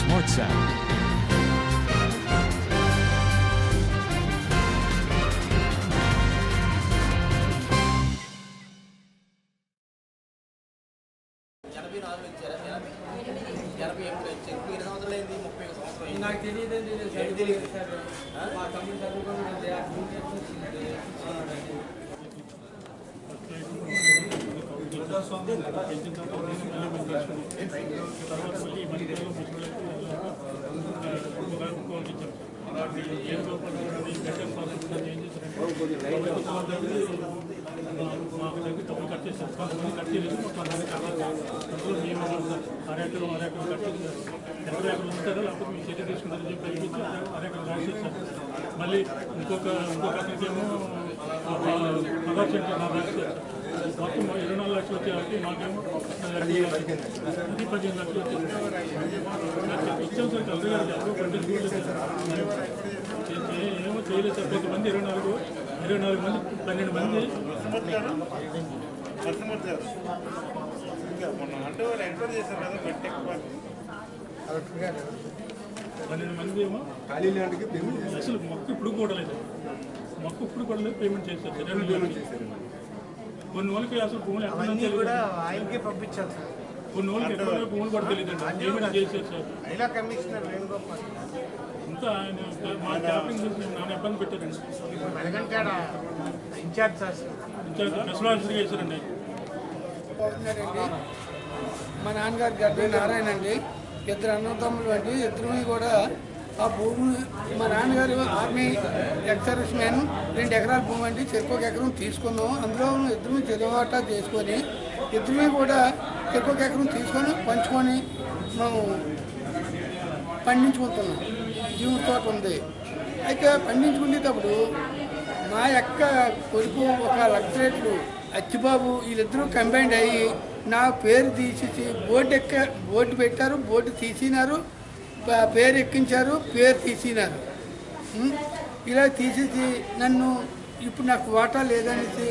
WhatsApp. ఎనభై నాలుగు ఇచ్చారా ఎనభై ఎనభై ఎనిమిది ఇచ్చారు ఇప్పుడు ఎన్ని సంవత్సరాలు అయింది ముప్పై ఒక సంవత్సరం అయింది నాకు తెలియదండి నేను ఏం తెలియదు? చదువుకోలేదు సార్. మా తమ్ముడు చదువుకోలేదు ఆ టీచర్స్ వచ్చింది. మాకు దగ్గర తప్పు కట్ చేశారు కొంతమంది కట్ చేయలేదు కొంతమంది మేము ఎక్కడ ఉంటారో లేకపోతే మీ చర్య తీసుకుంటారని చెప్పి రాసేసారు మళ్ళీ ఇంకొక ఇంకొక అతనికి పదహారు సెంటర్ రాశారు మొత్తం ఇరవై నాలుగు లక్షలు వచ్చేవారికి మాకేమో పదిహేను లక్షలు వచ్చేది ఇచ్చాం సార్ కలెక్టర్ గారు ఏమో చేయలేదు సార్ కొంతమంది ఇరవై నాలుగు ఇరవై నాలుగు మంది పన్నెండు మంది మొన్న అంటే చేశారు కదా పన్నెండు మంది ఏమో అసలు మొక్క ఇప్పుడు కూడా లేదు మొక్క ఇప్పుడు కూడా లేదు పేమెంట్ చేశారు పేమెంట్ కొన్ని వాళ్ళకి అసలు భూములు కూడా ఆయనకే పంపించాలి సార్ కొన్ని వాళ్ళకి ఎక్కడ ఉన్నాయో భూములు కూడా తెలియదండి. పేమెంట్ చేశారు సార్ మహిళా కమిషనర్ వేణుగోపాల్ అంతా ఆయన మా ట్యాపింగ్ చూసి నాన్న ఇబ్బంది పెట్టారండి. ఇప్పుడు Velagantada incharge sir incharge special చేశారండి. అవుతున్నారండి మా నాన్నగారు గడ్డ నారాయణ అండి. ఇద్దరు అన్నదమ్ములు అండి. ఇద్దరు కూడా ఆ భూమి మా నాన్నగారు ఆర్మీ ఎక్స్ సర్వీస్ మ్యాన్ రెండు ఎకరాల భూమి అండి. చెరుకు ఎకరం తీసుకున్నాం. అందులో ఇద్దరు చెరువాటా చేసుకొని ఇద్దరు కూడా చెరుకు ఎకరం తీసుకొని పంచుకొని మేము పండించుకుంటున్నాం. జీవన తోట ఉంది. అయితే పండించుకునేటప్పుడు మా యొక్క కొడుకు ఒక లక్టరేట్లు అచ్చిబాబు వీళ్ళిద్దరూ కంబైండ్ అయ్యి నా పేరు తీసేసి బోర్డు ఎక్క బోర్డు పెట్టారు బోర్డు తీసినారు పేరు ఎక్కించారు పేరు తీసినారు. ఇలా తీసేసి నన్ను ఇప్పుడు నాకు వాటా లేదనేసి